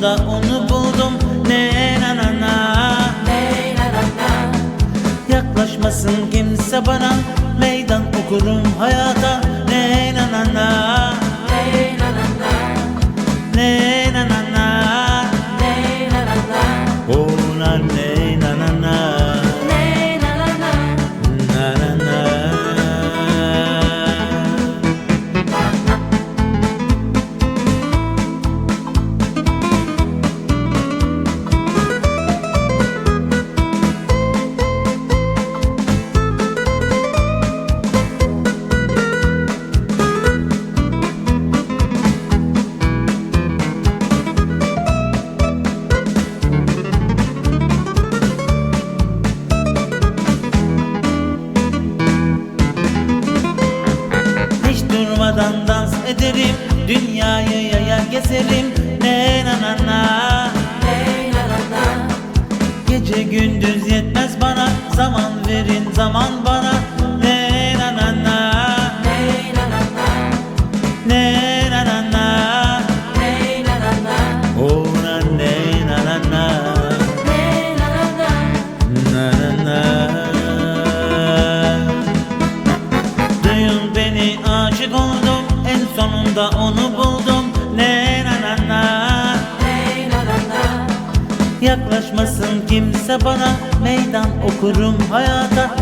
sonunda onu buldum. Ne na na na. Yaklaşmasın kimse bana. Meydan okurum hayata. Ne na na na. Ne na na na. Oh na ne na na ederim. Dünyayı yayar gezerim Ne na na na. Gece gündüz yetmez bana. Zaman verin zaman bana sonunda onu buldum. Ne na na na. Yaklaşmasın kimse bana. Meydan okurum hayata